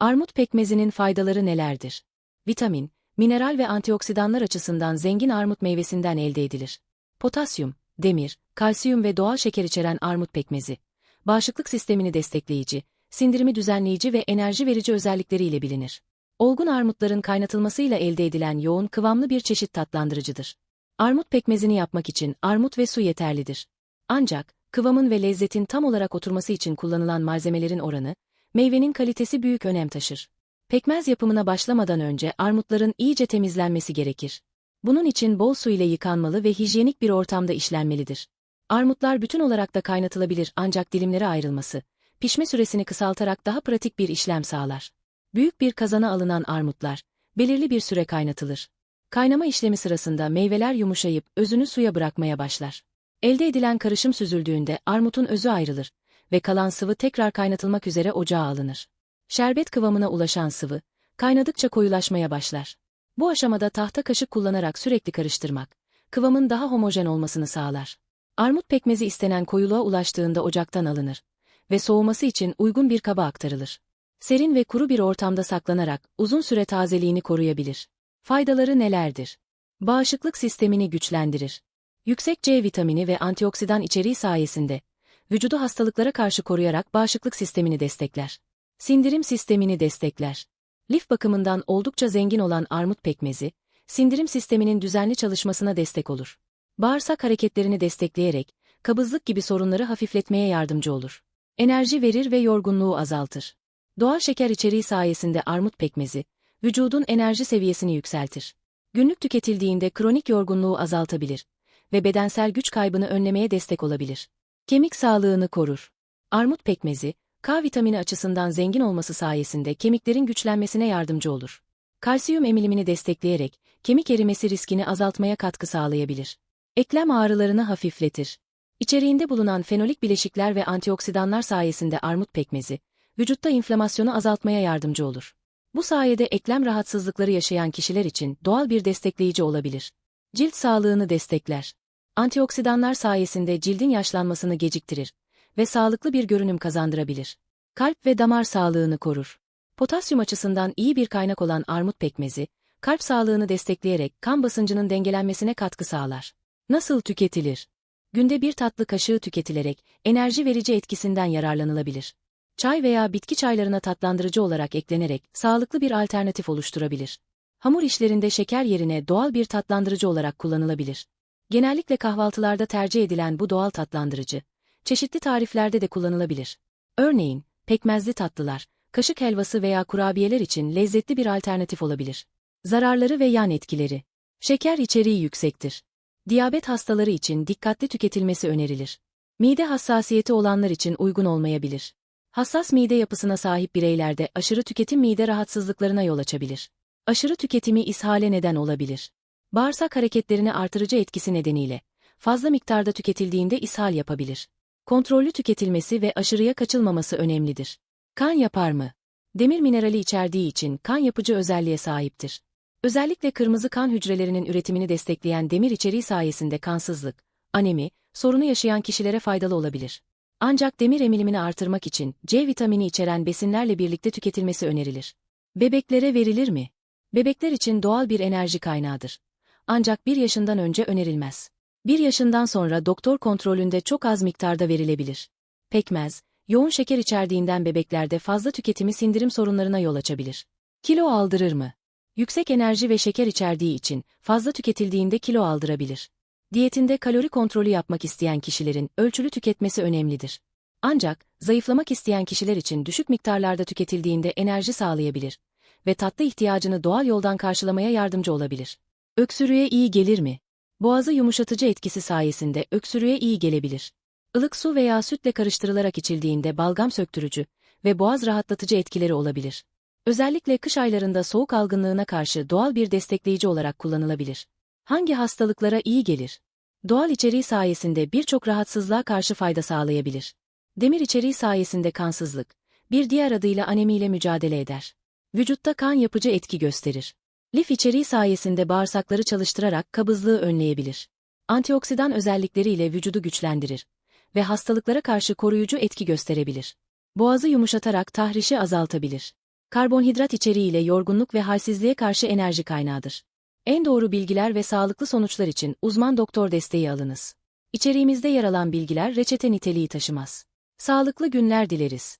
Armut pekmezinin faydaları nelerdir? Vitamin, mineral ve antioksidanlar açısından zengin armut meyvesinden elde edilir. Potasyum, demir, kalsiyum ve doğal şeker içeren armut pekmezi, bağışıklık sistemini destekleyici, sindirimi düzenleyici ve enerji verici özellikleriyle bilinir. Olgun armutların kaynatılmasıyla elde edilen yoğun kıvamlı bir çeşit tatlandırıcıdır. Armut pekmezini yapmak için armut ve su yeterlidir. Ancak, kıvamın ve lezzetin tam olarak oturması için kullanılan malzemelerin oranı, meyvenin kalitesi büyük önem taşır. Pekmez yapımına başlamadan önce armutların iyice temizlenmesi gerekir. Bunun için bol su ile yıkanmalı ve hijyenik bir ortamda işlenmelidir. Armutlar bütün olarak da kaynatılabilir ancak dilimlere ayrılması, pişme süresini kısaltarak daha pratik bir işlem sağlar. Büyük bir kazana alınan armutlar, belirli bir süre kaynatılır. Kaynama işlemi sırasında meyveler yumuşayıp özünü suya bırakmaya başlar. Elde edilen karışım süzüldüğünde armutun özü ayrılır ve kalan sıvı tekrar kaynatılmak üzere ocağa alınır. Şerbet kıvamına ulaşan sıvı, kaynadıkça koyulaşmaya başlar. Bu aşamada tahta kaşık kullanarak sürekli karıştırmak, kıvamın daha homojen olmasını sağlar. Armut pekmezi istenen koyuluğa ulaştığında ocaktan alınır ve soğuması için uygun bir kaba aktarılır. Serin ve kuru bir ortamda saklanarak uzun süre tazeliğini koruyabilir. Faydaları nelerdir? Bağışıklık sistemini güçlendirir. Yüksek C vitamini ve antioksidan içeriği sayesinde vücudu hastalıklara karşı koruyarak bağışıklık sistemini destekler. Sindirim sistemini destekler. Lif bakımından oldukça zengin olan armut pekmezi, sindirim sisteminin düzenli çalışmasına destek olur. Bağırsak hareketlerini destekleyerek, kabızlık gibi sorunları hafifletmeye yardımcı olur. Enerji verir ve yorgunluğu azaltır. Doğal şeker içeriği sayesinde armut pekmezi, vücudun enerji seviyesini yükseltir. Günlük tüketildiğinde kronik yorgunluğu azaltabilir ve bedensel güç kaybını önlemeye destek olabilir. Kemik sağlığını korur. Armut pekmezi, K vitamini açısından zengin olması sayesinde kemiklerin güçlenmesine yardımcı olur. Kalsiyum emilimini destekleyerek kemik erimesi riskini azaltmaya katkı sağlayabilir. Eklem ağrılarını hafifletir. İçeriğinde bulunan fenolik bileşikler ve antioksidanlar sayesinde armut pekmezi, vücutta inflamasyonu azaltmaya yardımcı olur. Bu sayede eklem rahatsızlıkları yaşayan kişiler için doğal bir destekleyici olabilir. Cilt sağlığını destekler. Antioksidanlar sayesinde cildin yaşlanmasını geciktirir ve sağlıklı bir görünüm kazandırabilir. Kalp ve damar sağlığını korur. Potasyum açısından iyi bir kaynak olan armut pekmezi, kalp sağlığını destekleyerek kan basıncının dengelenmesine katkı sağlar. Nasıl tüketilir? Günde bir tatlı kaşığı tüketilerek enerji verici etkisinden yararlanılabilir. Çay veya bitki çaylarına tatlandırıcı olarak eklenerek sağlıklı bir alternatif oluşturabilir. Hamur işlerinde şeker yerine doğal bir tatlandırıcı olarak kullanılabilir. Genellikle kahvaltılarda tercih edilen bu doğal tatlandırıcı, çeşitli tariflerde de kullanılabilir. Örneğin, pekmezli tatlılar, kaşık helvası veya kurabiyeler için lezzetli bir alternatif olabilir. Zararları ve yan etkileri. Şeker içeriği yüksektir. Diyabet hastaları için dikkatli tüketilmesi önerilir. Mide hassasiyeti olanlar için uygun olmayabilir. Hassas mide yapısına sahip bireylerde aşırı tüketim mide rahatsızlıklarına yol açabilir. Aşırı tüketimi ishale neden olabilir. Bağırsak hareketlerini artırıcı etkisi nedeniyle fazla miktarda tüketildiğinde ishal yapabilir. Kontrollü tüketilmesi ve aşırıya kaçılmaması önemlidir. Kan yapar mı? Demir minerali içerdiği için kan yapıcı özelliğe sahiptir. Özellikle kırmızı kan hücrelerinin üretimini destekleyen demir içeriği sayesinde kansızlık, anemi, sorunu yaşayan kişilere faydalı olabilir. Ancak demir emilimini artırmak için C vitamini içeren besinlerle birlikte tüketilmesi önerilir. Bebeklere verilir mi? Bebekler için doğal bir enerji kaynağıdır. Ancak bir yaşından önce önerilmez. Bir yaşından sonra doktor kontrolünde çok az miktarda verilebilir. Pekmez, yoğun şeker içerdiğinden bebeklerde fazla tüketimi sindirim sorunlarına yol açabilir. Kilo aldırır mı? Yüksek enerji ve şeker içerdiği için fazla tüketildiğinde kilo aldırabilir. Diyetinde kalori kontrolü yapmak isteyen kişilerin ölçülü tüketmesi önemlidir. Ancak, zayıflamak isteyen kişiler için düşük miktarlarda tüketildiğinde enerji sağlayabilir ve tatlı ihtiyacını doğal yoldan karşılamaya yardımcı olabilir. Öksürüğe iyi gelir mi? Boğazı yumuşatıcı etkisi sayesinde öksürüğe iyi gelebilir. Ilık su veya sütle karıştırılarak içildiğinde balgam söktürücü ve boğaz rahatlatıcı etkileri olabilir. Özellikle kış aylarında soğuk algınlığına karşı doğal bir destekleyici olarak kullanılabilir. Hangi hastalıklara iyi gelir? Doğal içeriği sayesinde birçok rahatsızlığa karşı fayda sağlayabilir. Demir içeriği sayesinde kansızlık, bir diğer adıyla anemiyle mücadele eder. Vücutta kan yapıcı etki gösterir. Lif içeriği sayesinde bağırsakları çalıştırarak kabızlığı önleyebilir. Antioksidan özellikleriyle vücudu güçlendirir ve hastalıklara karşı koruyucu etki gösterebilir. Boğazı yumuşatarak tahrişi azaltabilir. Karbonhidrat içeriğiyle yorgunluk ve halsizliğe karşı enerji kaynağıdır. En doğru bilgiler ve sağlıklı sonuçlar için uzman doktor desteği alınız. İçeriğimizde yer alan bilgiler reçete niteliği taşımaz. Sağlıklı günler dileriz.